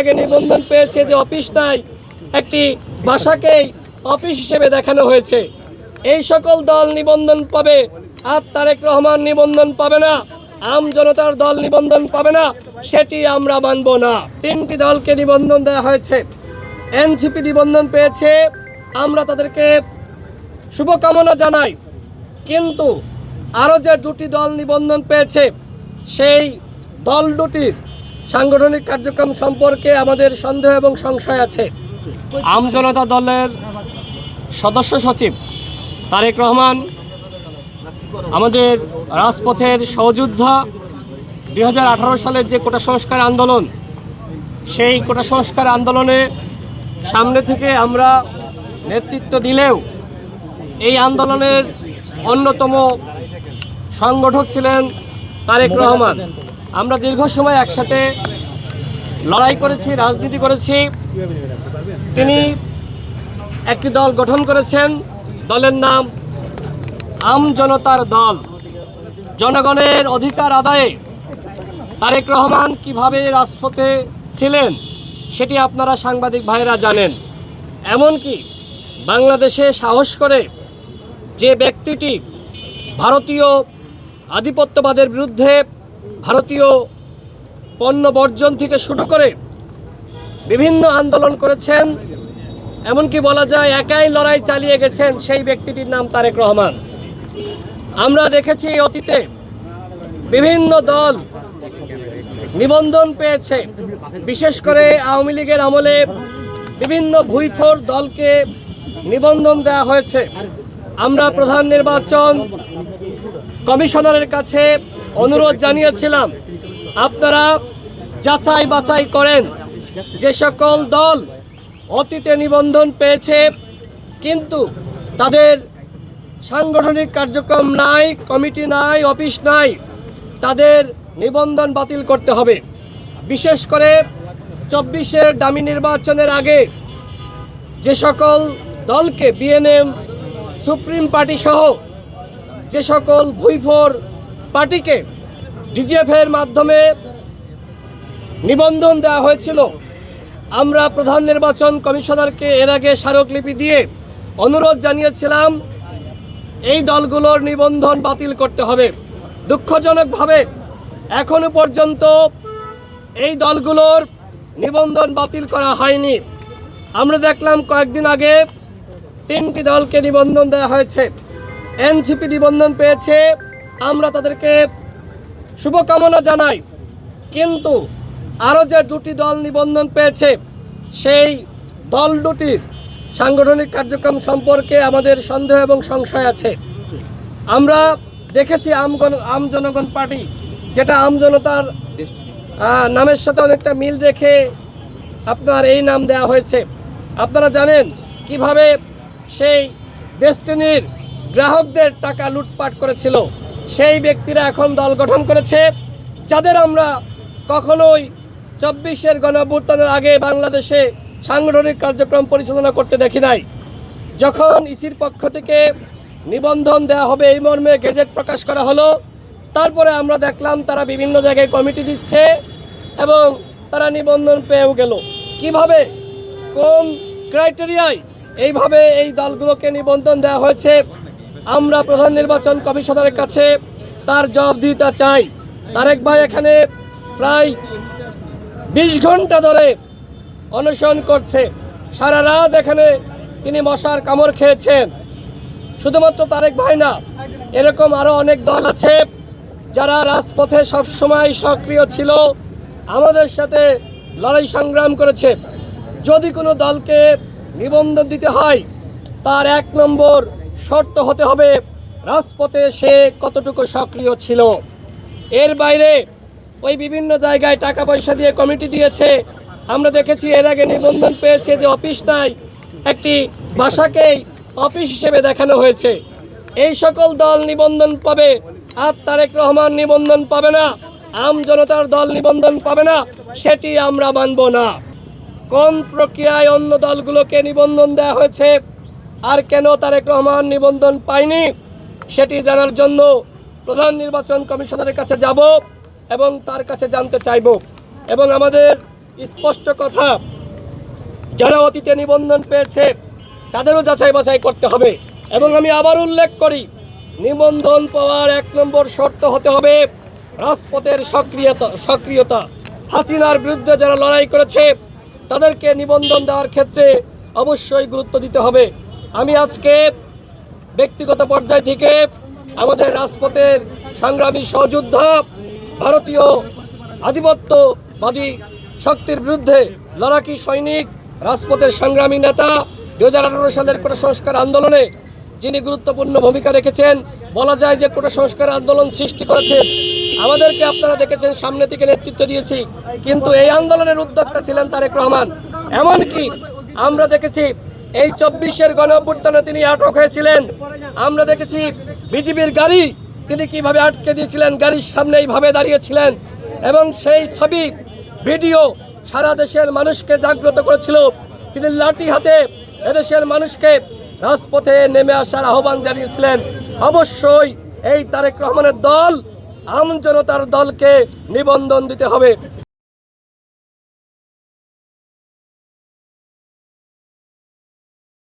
আগে নিবন্ধন পেয়েছে যে অফিস নাই, একটি ভাষাকেই অফিস হিসেবে দেখানো হয়েছে। এই সকল দল নিবন্ধন পাবে, আর তারেক রহমান নিবন্ধন পাবে না, আম জনতার দল নিবন্ধন পাবে না, সেটি আমরা মানব না। তিনটি দলকে নিবন্ধন দেওয়া হয়েছে। এনসিপি নিবন্ধন পেয়েছে, আমরা তাদেরকে শুভকামনা জানাই। কিন্তু আরও যে দুটি দল নিবন্ধন পেয়েছে, সেই দল দুটির সাংগঠনিক কার্যক্রম সম্পর্কে আমাদের সন্দেহ এবং সংশয় আছে। আমজনতা দলের সদস্য সচিব তারেক রহমান আমাদের রাজপথের সহযোদ্ধা দু হাজার আঠারো সালের যে কোটা সংস্কার আন্দোলন, সেই কোটা সংস্কার আন্দোলনে সামনে থেকে আমরা নেতৃত্ব দিলেও এই আন্দোলনের অন্যতম সংগঠক ছিলেন তারেক রহমান। আমরা দীর্ঘ সময় একসাথে লড়াই করেছি, রাজনীতি করেছি। তিনি একটি দল গঠন করেছেন, দলের নাম আম জনতার দল। জনগণের অধিকার আদায়ে তারেক রহমান কীভাবে রাজপথে ছিলেন, সেটি আপনারা সাংবাদিক ভাইরা জানেন। এমনকি বাংলাদেশে সাহস করে যে ব্যক্তিটি ভারতীয় আধিপত্যবাদের বিরুদ্ধে ভারতীয় পণ্য বর্জন থেকে শুরু করে বিভিন্ন আন্দোলন করেছেন, এমনকি বলা যায় একাই লড়াই চালিয়ে গেছেন সেই ব্যক্তিটির নাম তারেক রহমান। আমরা দেখেছি অতীতে বিভিন্ন দল নিবন্ধন পেয়েছে, বিশেষ করে আওয়ামী লীগের আমলে বিভিন্ন ভুইফোর দলকে নিবন্ধন দেওয়া হয়েছে। আমরা প্রধান নির্বাচন কমিশনারের কাছে অনুরোধ জানিয়েছিলাম, আপনারা যাচাই বাছাই করেন। যে সকল দল অতীতে নিবন্ধন পেয়েছে, কিন্তু তাদের সাংগঠনিক কার্যক্রম নাই, কমিটি নাই, অফিস নাই, তাদের নিবন্ধন বাতিল করতে হবে। বিশেষ করে চব্বিশের দামি নির্বাচনের আগে যে সকল দলকে বিএনএম সুপ্রিম পার্টি সহ যে সকল ভুইফোর পার্টিকে ডিজিএফের মাধ্যমে নিবন্ধন দেওয়া হয়েছিল। আমরা প্রধান নির্বাচন কমিশনারকে এর আগে স্মারকলিপি দিয়ে অনুরোধ জানিয়েছিলাম, এই দলগুলোর নিবন্ধন বাতিল করতে হবে। দুঃখজনকভাবে এখনও পর্যন্ত এই দলগুলোর নিবন্ধন বাতিল করা হয়নি। আমরা দেখলাম কয়েকদিন আগে তিনটি দলকে নিবন্ধন দেওয়া হয়েছে। এনসিপি নিবন্ধন পেয়েছে আমরা তাদেরকে শুভকামনা জানাই। কিন্তু আরও যে দুটি দল নিবন্ধন পেয়েছে, সেই দল দুটির সাংগঠনিক কার্যক্রম সম্পর্কে আমাদের সন্দেহ এবং সংশয় আছে। আমরা দেখেছি আমগণ আম জনগণ পার্টি, যেটা আম জনতার নামের সাথে অনেকটা মিল রেখে আপনার এই নাম দেওয়া হয়েছে। আপনারা জানেন কীভাবে সেই ডেস্টিনির গ্রাহকদের টাকা লুটপাট করেছিল। সেই ব্যক্তিরা এখন দল গঠন করেছে, যাদের আমরা কখনোই চব্বিশের গণঅভ্যুত্থানের আগে বাংলাদেশে সাংগঠনিক কার্যক্রম পরিচালনা করতে দেখি নাই। যখন ইসির পক্ষ থেকে নিবন্ধন দেওয়া হবে এই মর্মে গেজেট প্রকাশ করা হলো, তারপরে আমরা দেখলাম তারা বিভিন্ন জায়গায় কমিটি দিচ্ছে এবং তারা নিবন্ধন পেয়েও গেল। কীভাবে? কোন ক্রাইটেরিয়ায়? এইভাবে এই দলগুলোকে নিবন্ধন দেওয়া হয়েছে। আমরা প্রধান নির্বাচন কমিশনারের কাছে তার জবাবদিহিতা চাই। তারেক ভাই এখানে প্রায় বিশ ঘণ্টা ধরে অনশন করছে। সারা রাত এখানে তিনি মশার কামড় খেয়েছেন। শুধুমাত্র তারেক ভাই না, এরকম আরও অনেক দল আছে যারা রাজপথে সবসময় সক্রিয় ছিল, আমাদের সাথে লড়াই সংগ্রাম করেছে। যদি কোনো দলকে নিবন্ধন দিতে হয়, তার এক নম্বর শর্ত হতে হবে, রাজপথে সে কতটুকু সক্রিয় ছিল। এর বাইরে ওই বিভিন্ন জায়গায় টাকা পয়সা দিয়ে কমিটি দিয়েছে। আমরা দেখেছি এর আগে নিবন্ধন পেয়েছে যে অফিস নাই, একটি ভাষাকেই অফিস হিসেবে দেখানো হয়েছে। এই সকল দল নিবন্ধন পাবে, আর তারেক রহমান নিবন্ধন পাবে না, আম জনতার দল নিবন্ধন পাবে না, সেটি আমরা মানব না। কোন প্রক্রিয়ায় অন্য দলগুলোকে নিবন্ধন দেওয়া হয়েছে আর কেন তারেক রহমান নিবন্ধন পায়নি, সেটি জানার জন্য প্রধান নির্বাচন কমিশনারের কাছে যাব এবং তার কাছে জানতে চাইব। এবং আমাদের স্পষ্ট কথা, যারা অতীতে নিবন্ধন পেয়েছে, তাদেরও যাচাই বাছাই করতে হবে। এবং আমি আবার উল্লেখ করি, নিবন্ধন পাওয়ার এক নম্বর শর্ত হতে হবে রাজপথের সক্রিয়তা সক্রিয়তা। হাসিনার বিরুদ্ধে যারা লড়াই করেছে, তাদেরকে নিবন্ধন দেওয়ার ক্ষেত্রে অবশ্যই গুরুত্ব দিতে হবে। আমি আজকে ব্যক্তিগত পর্যায় থেকে আমাদের রাজপথের সংগ্রামী সহযোদ্ধা, ভারতীয় আধিপত্যবাদী শক্তির বিরুদ্ধে লড়াকি সৈনিক, রাজপথের সংগ্রামী নেতা দু হাজার আঠারো সালের কোটা সংস্কার আন্দোলনে যিনি গুরুত্বপূর্ণ ভূমিকা রেখেছেন, বলা যায় যে কোটা সংস্কার আন্দোলন সৃষ্টি করেছেন। আমাদেরকে আপনারা দেখেছেন, সামনে থেকে নেতৃত্ব দিয়েছি। কিন্তু এই আন্দোলনের উদ্যোক্তা ছিলেন তারেক রহমান। এমনকি আমরা দেখেছি এই চব্বিশের গণ তিনি আটক হয়েছিলেন। আমরা দেখেছি বিজিবির গাড়ি, তিনি কীভাবে আটকে দিয়েছিলেন, গাড়ির সামনে এইভাবে দাঁড়িয়েছিলেন এবং সেই ছবি, ভিডিও সারা দেশের মানুষকে জাগ্রত করেছিল। তিনি লাঠি হাতে এদেশের মানুষকে রাজপথে নেমে আসার আহ্বান জানিয়েছিলেন। অবশ্যই এই তারেক রহমানের দল, আম জনতার দলকে নিবন্ধন দিতে হবে।